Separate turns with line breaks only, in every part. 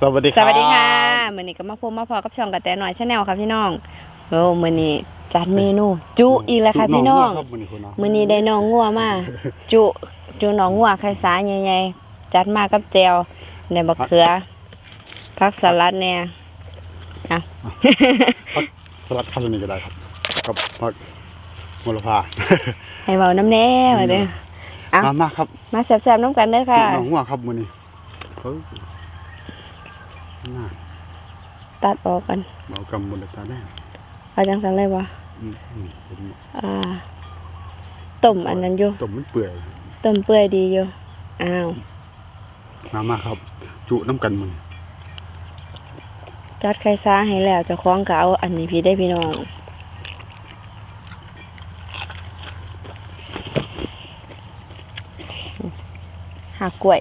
สวัสดี
สวัสดีค่ะมื้อนี้ก็มาพบมาพอกับช่องกระแตหน่อยชาแนลค่ะพี่น้องโอ้มื้อนี้จัดเมนู จุอีกแล้วค่ะพี่น้อง
ครับมื้อนี้คุณน้อง
มื้อนี้ได้น้องงัวมาจุจุน้องงัวไข่สาใหญ่ๆจัดมากับแจวในบักเขือผักสลัดแหน่อะ
สลัดข้าวนี่ก็ได้ครับกับผักโหระพา
ให้เว้าน้ำแน่ว่าเด้ออะ
มามาครับ
มาแซ่บๆน้ำกันเด้อค่ะ
น้องหัวครับมื้อนี้เฮ้ยน่า
ตัดออกกัน
เบากำบนตาแน่
เอาจังซั่นเลยบ่
อืมอืมเป็น
อ่าต้มอันนั้นอยู่
ต้มมันเปื่อย
ต้มเปื่อยดีอยู่อ้าว
มามาครับ จุน้ำกันมื้อนี้
จัดไข่ซาให้แล้วเจะคล้าของก็เอาอันนี้พี่ได้พี่น้องหักกล้วย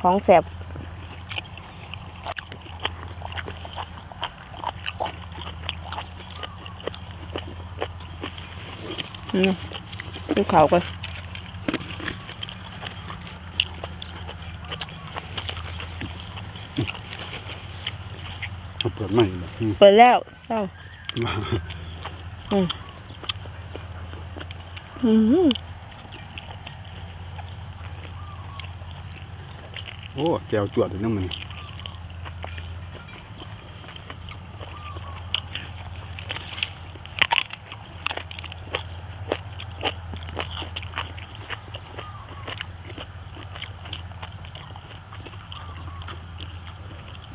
ของแสบ ดูเขาก่อน
เอาเปิดใหม่แบบอืม
เปิดแล้วเจ้าอืมอืม
โอ้แก้วจวดเลยนะมื้อ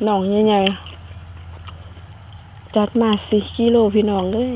นี้
น้องใหญ่ๆจัดมาสี่กิโลพี่น้องเลย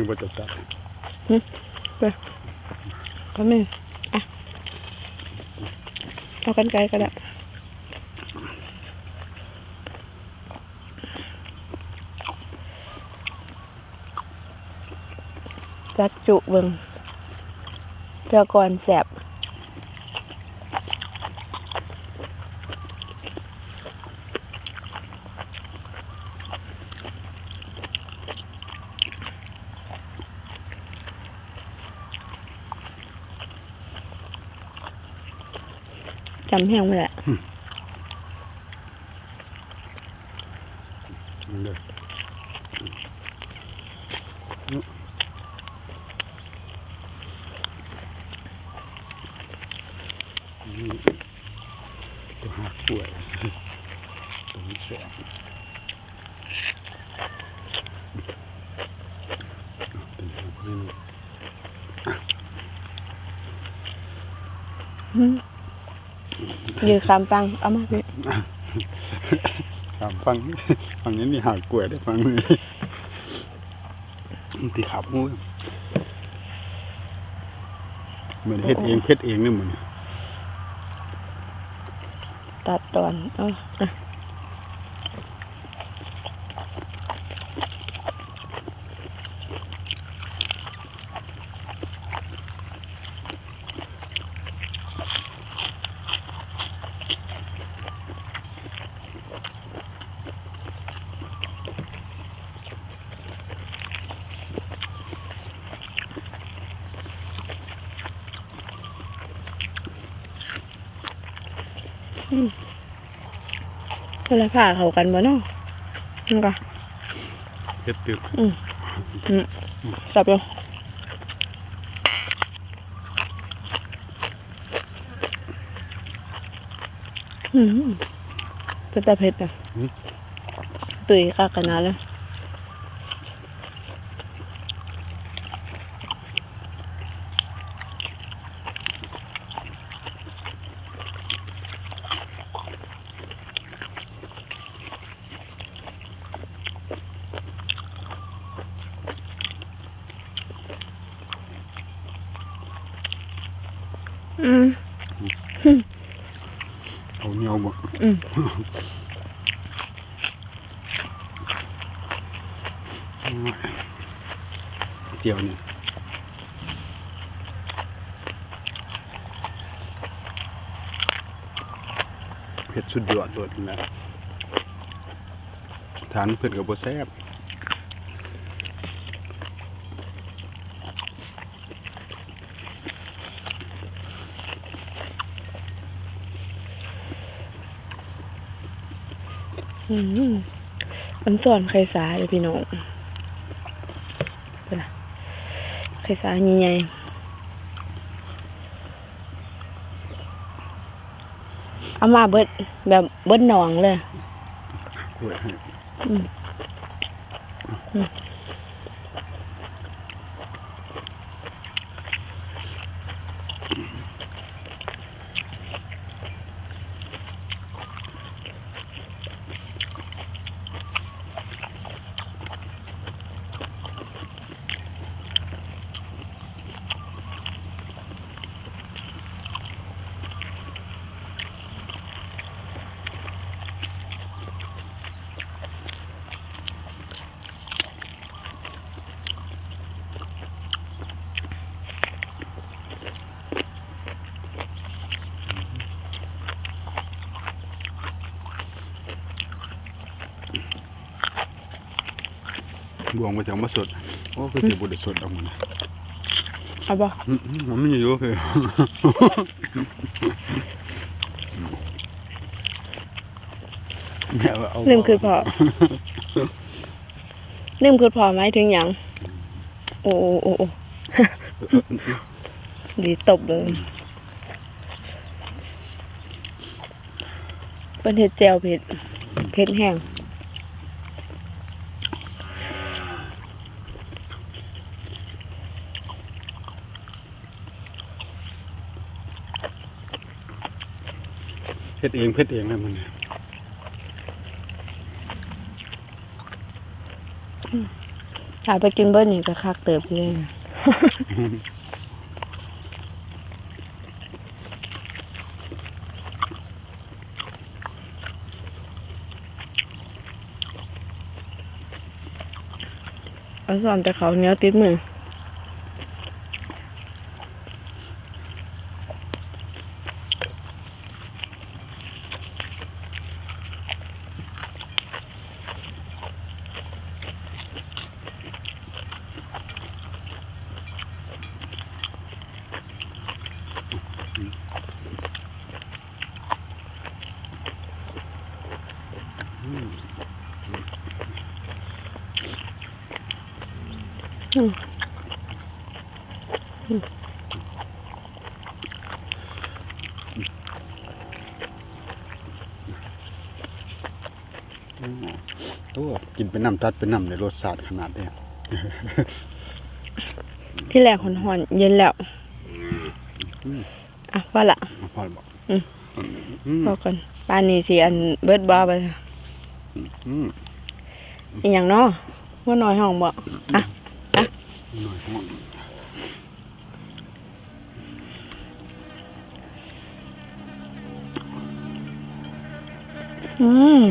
นี่บ่จะจัด
ก็ไม่อะเอากันไกลก็ได้จัดจุเบิงเจ้าก่อนแสบำแห้งไปแหละ
นี่เด้อนี่ตัวหักป่วยตัวนี้แสบตัวนี้หักนี่
ยืนคำฟัง เอามาพี่
ครับฟังฟังนี้นี่หักกล้วยได้ฟังนี้ตีขับงูเหมือนเฮ็ดเองเพชรเองนี่เหมือน
ตัดตอนเอาอ่ ลาผ่าเขากันบ่เนาะนั่นก็
เผ็ดตึกอืมอืม
สับอยู่อืมเป็นตาเผ็ดนะตุยกากกันนะเลย อืม
เอาเหนียวบ่
อืม
เกี่ยวนี่เผ็ดสุดยอดโดดนั่นะทานเผ็ดกับบแซ่บ
อืมมันสอนไข่สาเลยพี่น้องเป็นไงไข่สาใหญ่ๆเอามาเบิดแบบเบิดหนองเลย
บวงไปจังมาสดโอ้คือสิบ่ได้สดออกมานะ
เอาบ่
อืมมันไม่เยอะเลยแม่ว่าเอา
ลืมคือพอลืมคือพอไหมายถึงหยังโอ้โอ้โอ้โอ้ดีตบเลยเป็นเห็ดแจวเผ็ดเผ็ดแห้ง
เพ็ดเองเพ็ดเองเลยมันเนี่ย
ถ้าไปกินเบิ้ลนี่ก็คักเติบอยู่เลยนะเอาสอนแต่เขาวเหนี้ยวติดมือ
โอ้กินเป็นน้ำตัดเป็นน้ำในรสชาติขนาดเนี้ย
ที่แรกหอนๆเย็นแล้วอะว่าละ
พอบอก
อืม
อืม
พอกันป้านนี้สิอันเบิดบ้าไป
อืม
อีหยังเนาะว่าน้อยห้องบ่อะ
หน่อยห้อง
อืม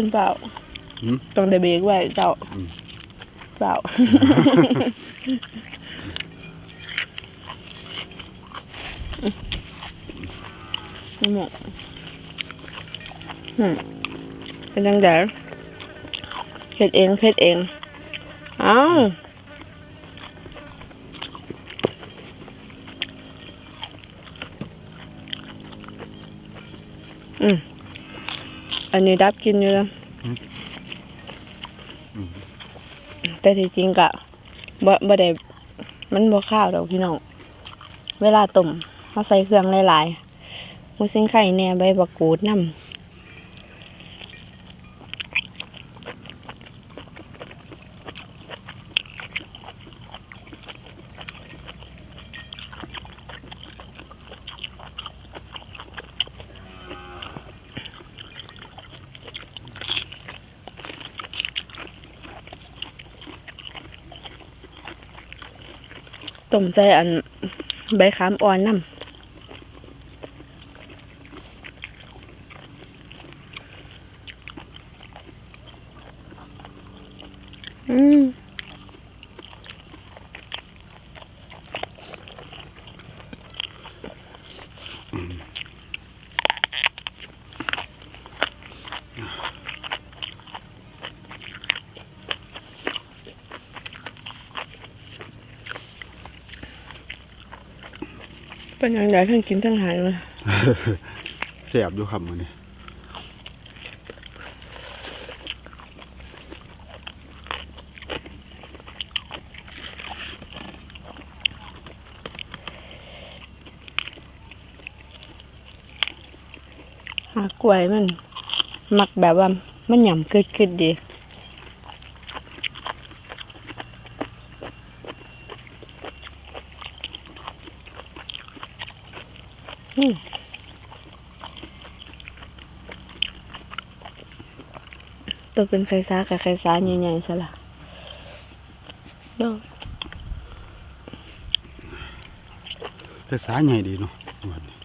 คนเปล่า
อืม
ต้องได้เบรกไว้เจ้า
อืม
เปล่า นี่หมกอืมเป็นจังไดเผ็ดเองเผ็ดเองเอ้าอื อันนี้ดับกินอยู่แล้วแต่ที่จริงกะบ่บ่ได้มันบ่ข้าวดอกพี่น้อง เวลาต้มเขาใส่เครื่องหลายๆหมูสิงไข่แหน่ใบบักกูดนำ มใจอันใบขามอ่อนน้ำอืม เป็นอย่างไรทั้งกินทั้งหายเลย
แสบอยู่ครับมื้อนี้
หากล้วยมัน มักแบบว่า มันหย่ำกึดกึดๆดี ตัวเป็นไข่ซากับไข่ซาใหญ่ๆซะละเนาะ
แต่สาใหญ่ดีเนาะวันนี้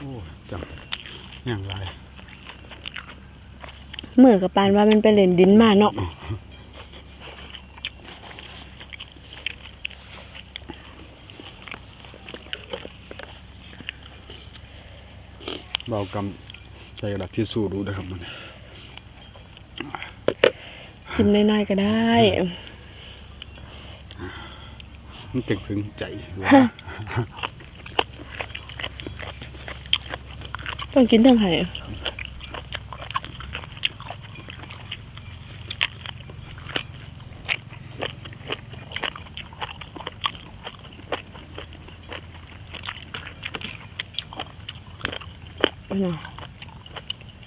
โอ้จังอย่างไร
มือกับปานว่ามันไปเล่นดินมาเนาะ
เบากำใจกระดาษที่สู้รู้นะครับมัน
กินน้อยๆก็ได้
มันเต็งพึงใจว่า
ต้องกินทั้งไห้เอาหน่อย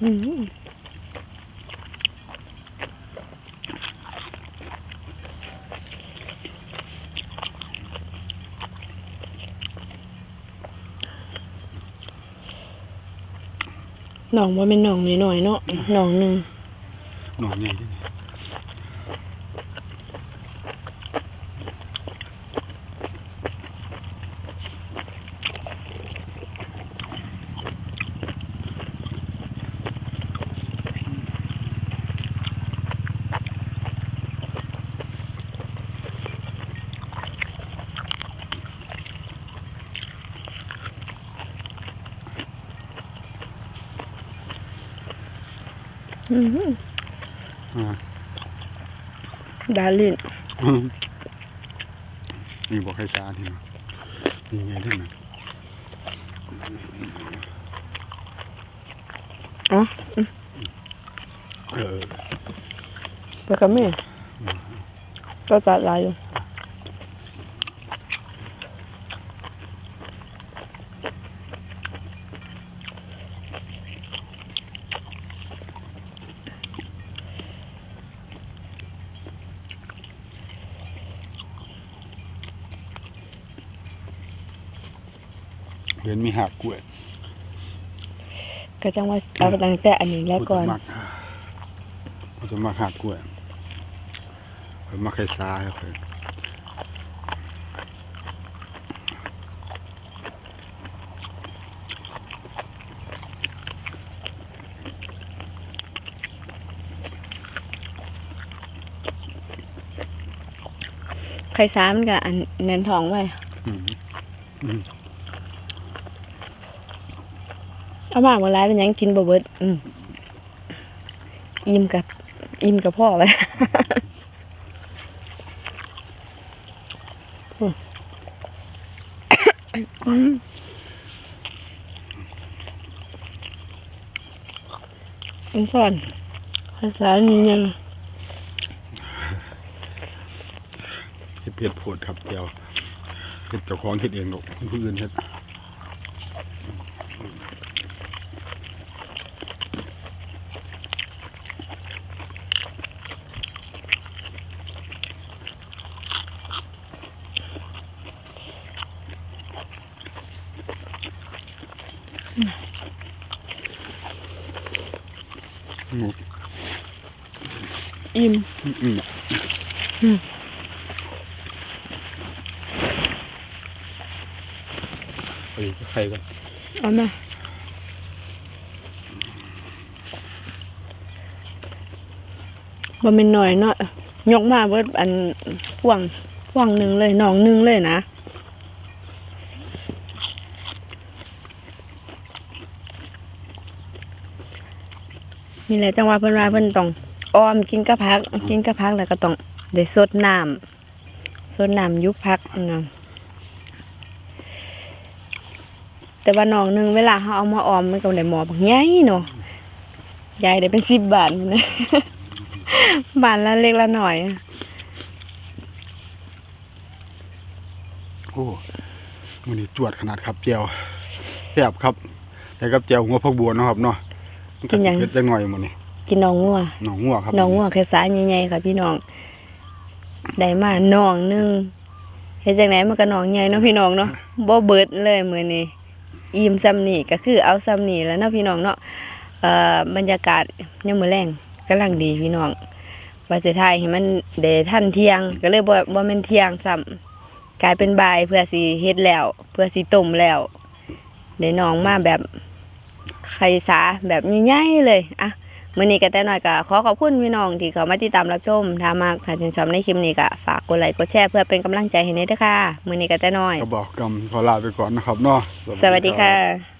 อืม หนองว่าเป็นหนองน้อยๆเนาะหนองหนึ่ง
หนองใหญ่ที่
ไห
น
ดาลิน
นี่บอกให้ซาที่นะนี่ไงด้วยนะ
อ๋อ
เออ
ไปกับแม่ก็จัดหลายอยู่
ห็นมีหักกล้วย
ก็จังว่าเอาตั้งแต่อันนี้แล้วก่อน
กูจะมักกูจะมักหักกล้วยผมมักให้ซาครับผม
ไข่ซ้ามันกับอันเน้นทองไว้
อืม
เอามาเมื่อไรเป็นหยังกินบ่เบิดอืมอิ่มกับอิ่มกับพ่อไว้อืมอืมอันสอนภาษานี่ยัง
เฮ็ดเผ็ดโพดครับเดียวเฮ็ดเจ้าของเฮ็ดเองหรอกผู้อื่นเฮ็ด
อิ่ม
อืมไปใครกัน
เอามาบ่เป็นหน่อยเนาะยกมาเบิดอันพ่วงพ่วงหนึ่งเลยหนองหนึ่งเลยนะนี่แหละจังหวะเพิ่นว่าเพิ่นต้อง ออมกินกะพัก กินกะพักแล้วก็ต้องได้สดน้ำสดน้ำยุบพักนะแต่ว่าน้องหนึงเวลาเขาเอามาออมมันก็ได้หมอบักใหญ่เนาะใหญ่ได้เป็นสิบบาทพุ่นนะบาทละเล็กละหน่อย
โอ้มันนี่จวดขนาดครับเจียวแซ่บครับใส่กับเจียวหัวผักบัวเนาะครับเนาะมั
กินหยัง
เผ็ดจังหน่อยมื้อนี้
กินน้องงัว
หนองงัวครับ
น้องงัวแค่สายใหญ่ๆค่ะพี่น้องได้มาน้องหนึงเฮ็ดจังไหนมันก็น้องใหญ่เนาะพี่น้องเนาะบ่เบิดเลยมื้อนี้อิ่มซ้ำนี่ก็คือเอาซ้ำนี่แล้วเนาะพี่น้องเนาะเอ่อบรรยากาศยามมื้อแลงกำลังดีพี่น้องว่าสิถ่ายให้มันได้ทันเที่ยง ก็เลยบ่บ่แม่นเที่ยงซ้ำกลายเป็นบ่ายเพื่อสิเฮ็ดแล้ว เพื่อสิต้มแล้วได้น้องมาแบบไข่สาแบบใหญ่ๆเลยอะ มื่อนี้ก็แต่น้อยก็ขอขอบคุณพี่น้องที่เขามาติดตามรับชมถ้ามากถ้าชื่นชอบในคลิปนี้ก็ฝากกดไลค์กดแชร์เพื่อเป็นกำลังใจให้เนยด้วยค่ะมื่อนี้ก็แต่น้อย
ก็บอกกำขอลาไปก่อนนะครับเนาะ
สวัสดี
รับ
ค่ะ